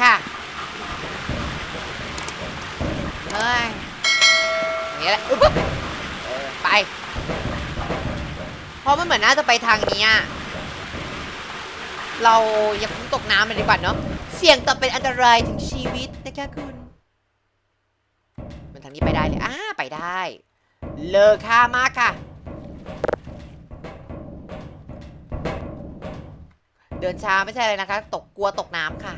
ค่ะเฮ้ยอย่างนี้แหละอึ๊บปึ๊บไป เพราะมันเหมือนน่าจะไปทางนี้อะเราอย่าพิ่งตกน้ำเลยดีกว่าเนาะ เสี่ยงต่อเป็นอันตรายถึงชีวิตนะคะคุณ มันทางนี้ไปได้เลยอ่าไปได้ เลอค่ามากค่ะ เดินช้าไม่ใช่อะไรนะคะ ตกกลัวตกน้ำค่ะ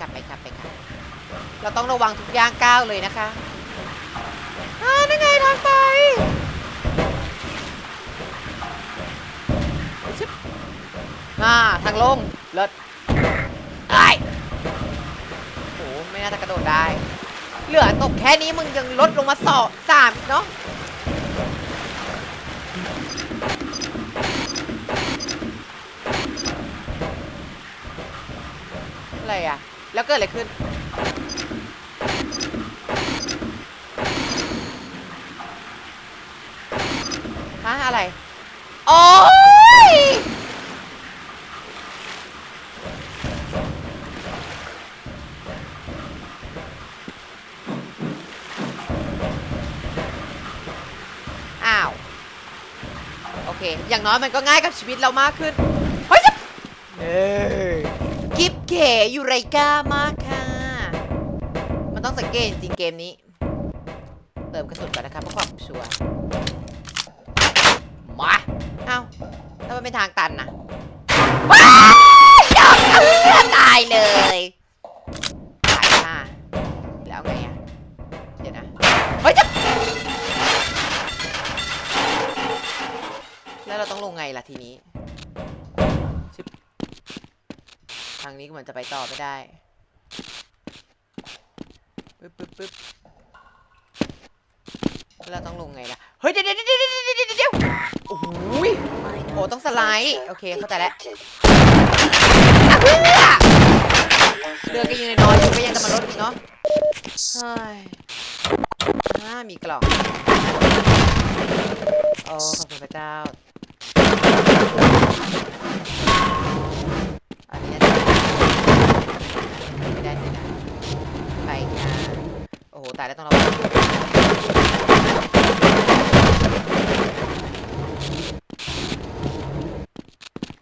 ค่ะไปค่ะไปค่ะเราต้องระวังทุกย่างก้าวเลยนะคะอ่านั่นไงทางไปชึบอ่าทางลงเลิศไอ้โหไม่น่าจะกระโดดได้ เหลือตกแค่นี้มึงยังลดลงมาสองสามเนาะ อะไรอะ แล้วเกิดอะไรขึ้น ฮะ อะไร โอ้ยอ้าว โอเค อย่างน้อยมันก็ง่ายกับชีวิตเรามากขึ้น เฮ้ยเอ้ยกิฟ เก๋ยูไรก้ามากค่ะ มันต้องสังเกตจริงเกมนี้ เติมกระสุนก่อนนะครับเพื่อความชัวร์มา เอ้าถ้ามันเป็นทางตันนะ ต่อไม่ได้ปึ๊บปึ๊บปึ๊บแล้วเราต้องลงไงล่ะ เฮ้ยเดี๋ยวเดี๋ยวเดี๋ยวเดี๋ยวเดี๋ยวเดี๋ยวเดี๋ยวโอ้โหยโอ้ต้องสไลด์ โอเค เข้าใจแล้วอะเพื่อเรือก็ยังน้อยอยู่ก็ยังจะมาลดอีกเนาะ เฮ้ยอ่ามีกล่องโอ้ขอบคุณพระเจ้า ตายแล้วต้องระวัง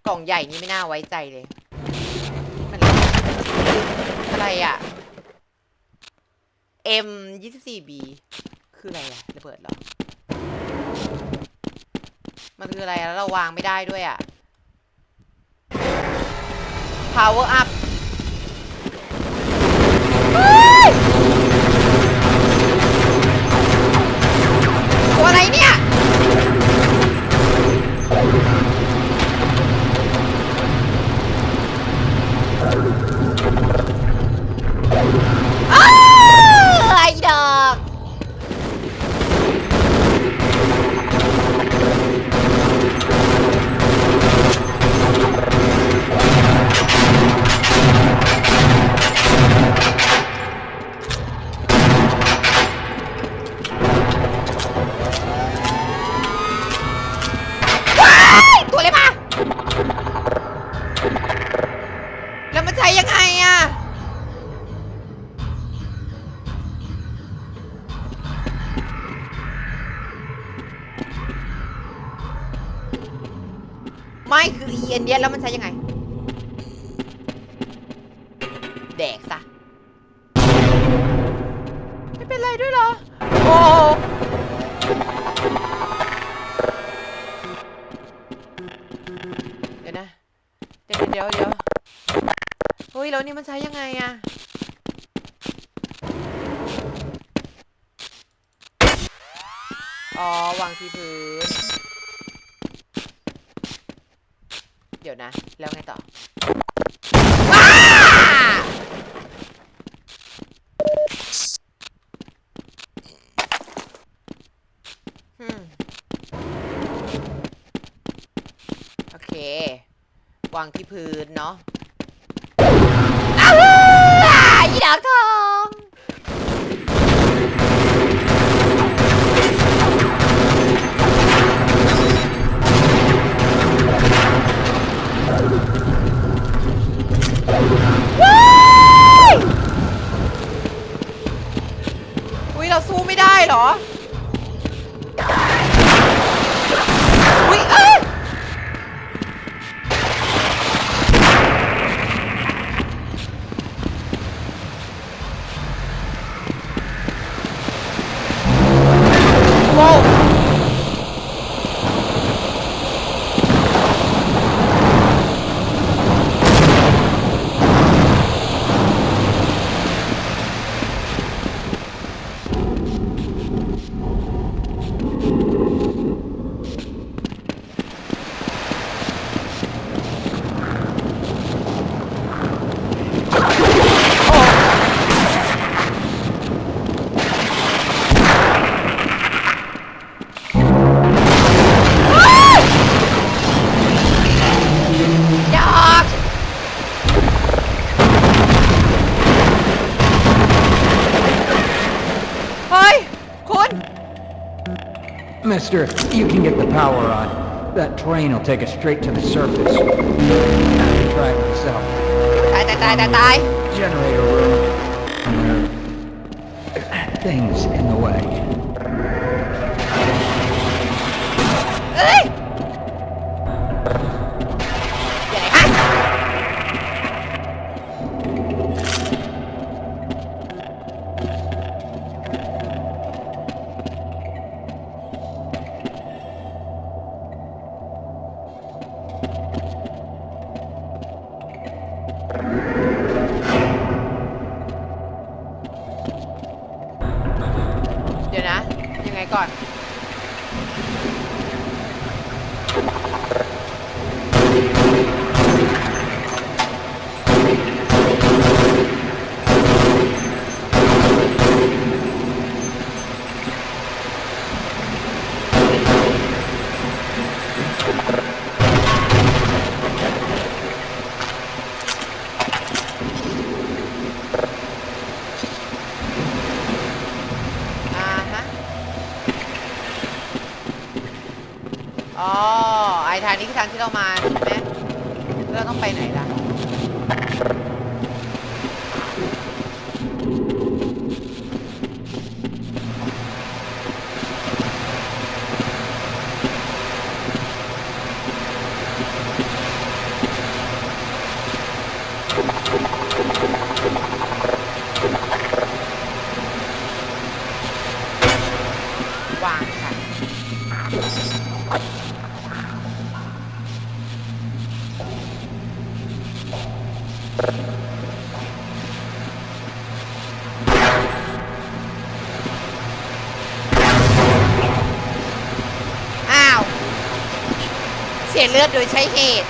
กล่องใหญ่นี่ไม่น่าไว้ใจเลย มันอะไรอะ M 24 B คืออะไรอะระเบิดเหรอ มันคืออะไรแล้วเราวางไม่ได้ด้วยอะ power up เดี๋ยวเดี๋ยวเฮ้ยแล้วนี่มันใช้ยังไงอะอ๋อวางที่พื้น เดี๋ยวนะ แล้วไงต่อว้าอืม โอเค วางที่พื้นเนาะ Mister, you can get the power on. That train will take us straight to the surface. I can try it myself. Die, die, die, die, die. Generator room. Things in the way. เดี๋ยวนะ ยังไงก่อน อ่าฮะ อ๋อ ไอทางนี้คือทางที่เรามาใช่ไหมแล้วเราต้องไปไหนล่ะ อ้าว เสียเลือดโดยใช้เหตุ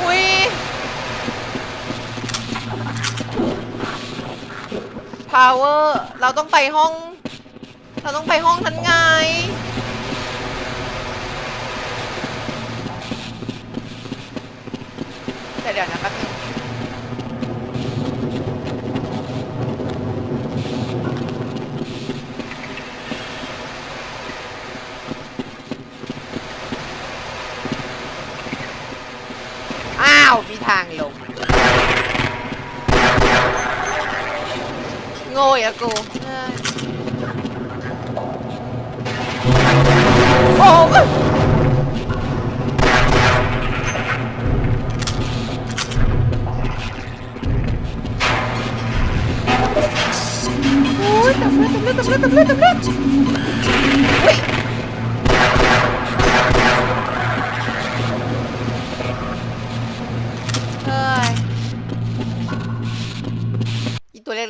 อุ้ย power เราต้องไปห้อง เราต้องไปห้องนั้นไง แต่เดี๋ยวนะแป๊บนึงอ้าว มี ทางลง โง่อย่ากูเอ้ยโอ้โอ้ยตับเลือดตับเลือดตับเลือดตับเลือดตับเลือด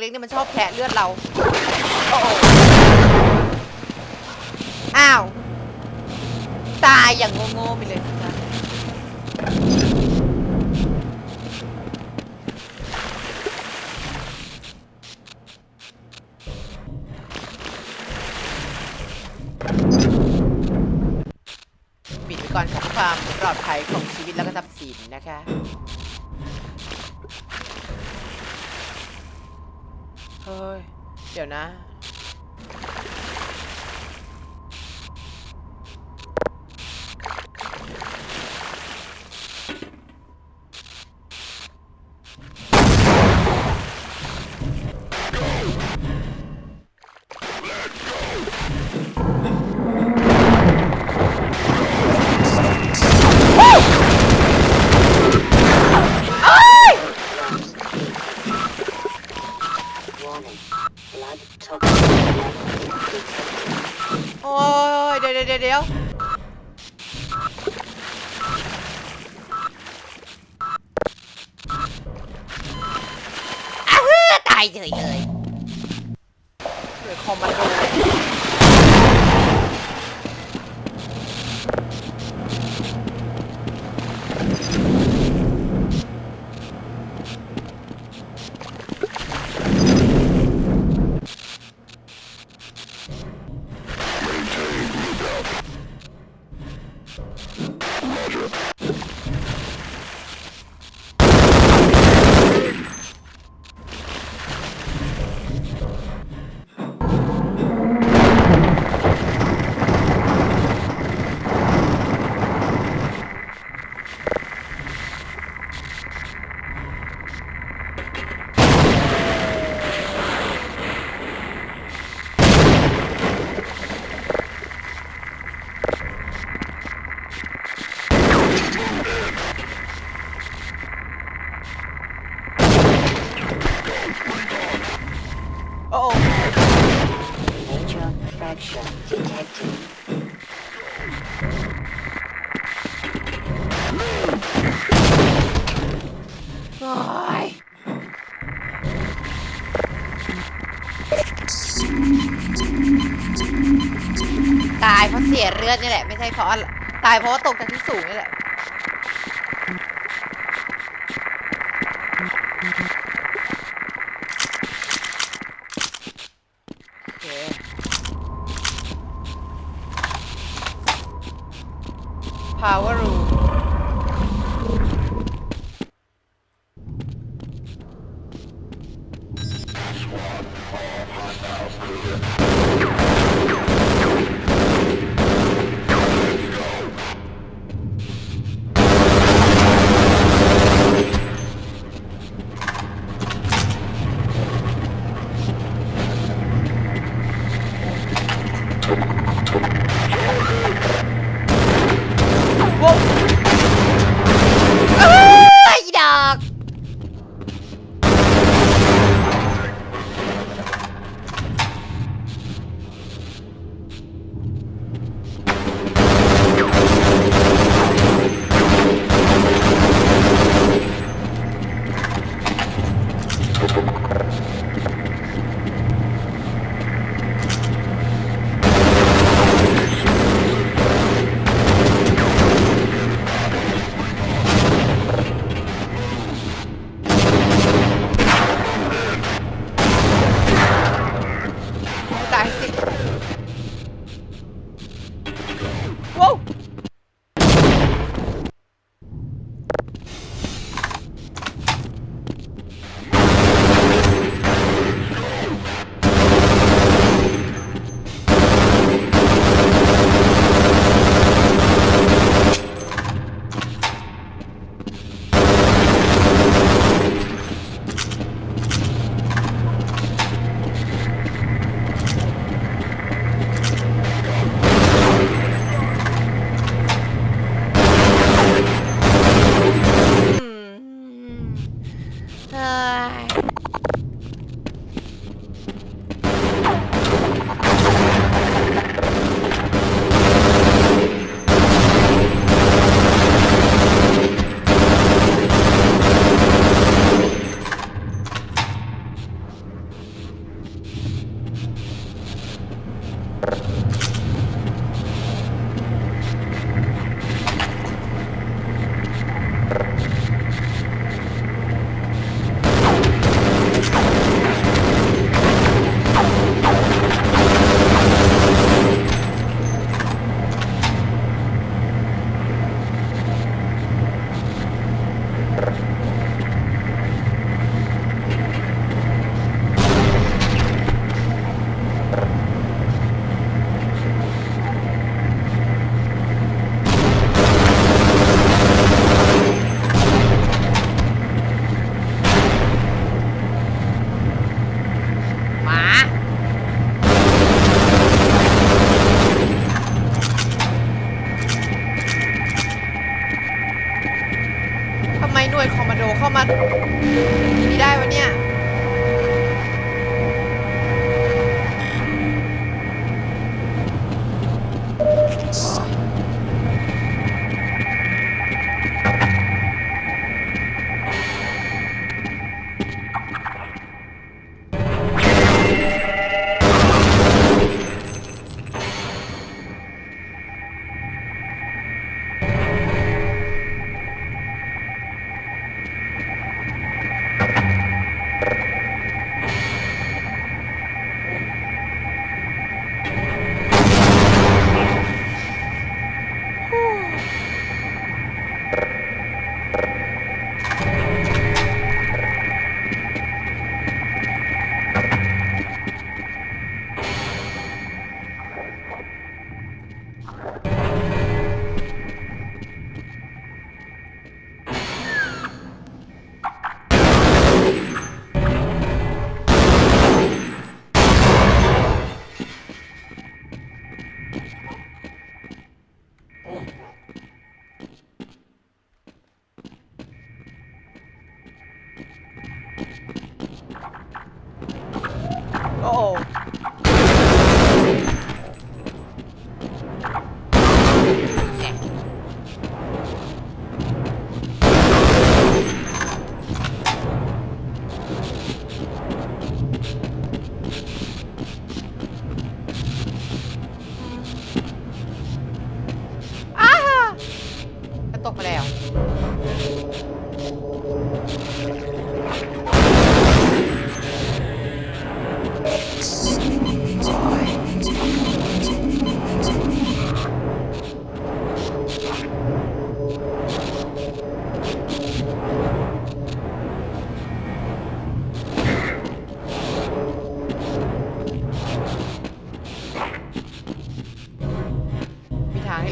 ล็กๆนี่มันชอบแคะเลือดเราอ้าว ตายอย่างโง่ๆไปเลยสิคะปิดไปก่อนค่ะเพื่อความปลอดภัยของชีวิตและก็ทรัพย์สินนะคะ เดี๋ยวนะ เดี๋ยวเดี๋ยวเดี๋ยวเดี๋ยว อ้าวตายเฉยเลยเหลือคอมมานโด สียเลือดนี่แหละ ไม่ใช่เพราะตายเพราะว่าตกจากที่สูงนี่แหละ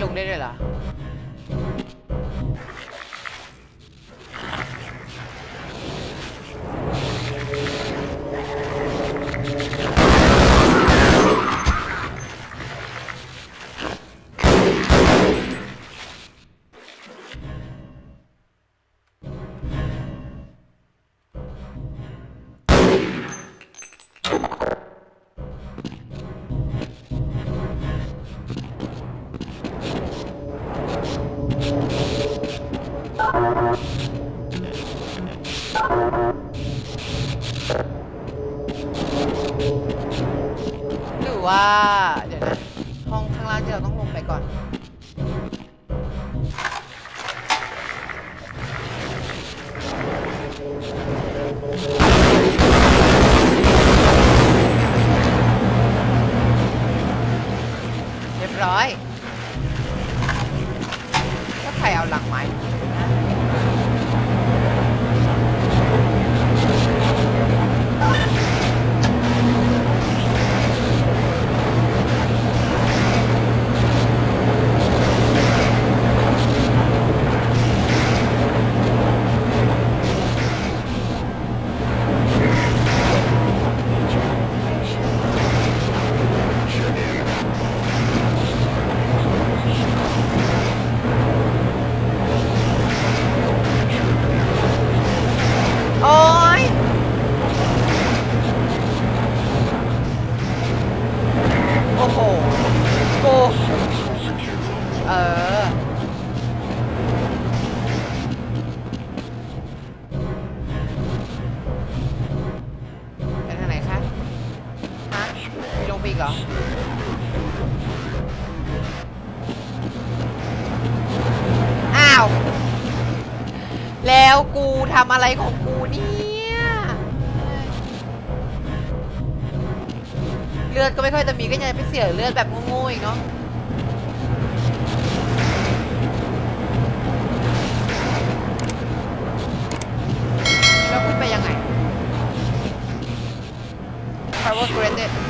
လုံနေတယ်လား ห้ ไปอีกเหรออ้าว แล้วกูทำอะไรของกูเนี่ยเลือดก็ไม่ค่อยจะมีก็ยังไปเสียเลือดแบบโง่ๆอีกเนาะแล้วคุณไปยังไง Power granted